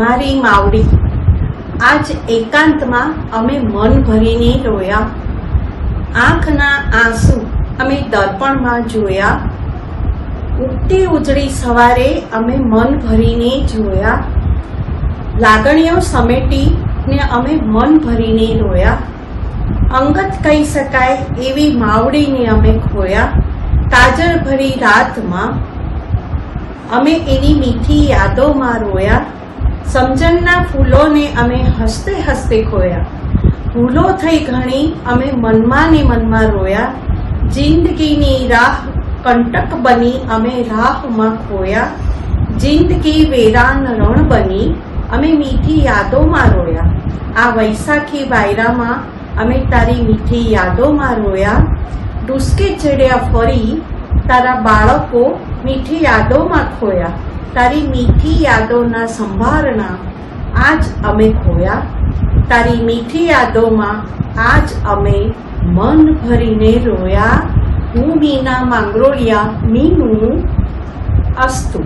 મારી માવડી. આજ એકાંતમાં અમે મન ભરીને રોયા. આંખના આંસુ અમે દર્પણમાં જોયા. ઉગતી ઉજળી સવારે અમે મન ભરીને જોયા લાગણીઓ સમેટી ને અમે મન ભરીને રોયા. અંગત કહી શકાય એવી માવડીને અમે ખોયા. તાજર ભરી રાતમાં અમે એની મીઠી યાદોમાં રોયા. સમજણના ફૂલોને અમે હસતે હસતે ખોયા. ભૂલો થઈ ઘણી, અમે મનમાં ને મનમાં રોયા. જિંદગીની રાહ કંટક બની, અમે રાહમાં ખોયા. જિંદગી વેરાન રણ બની, અમે મીઠી યાદોમાં રોયા. આ વૈશાખી વાયરામાં અમે તારી મીઠી યાદોમાં રોયા. ડુસકે ચડ્યા ફરી, તારા બાળકો મીઠી યાદોમાં ખોયા. તારી મીઠી યાદોના સંભાળના આજ અમે ખોયા. તારી મીઠી યાદોમાં આજ અમે મન ભરીને રોયા. હું મીના માંગરોળિયા, મીનું અસ્તુ.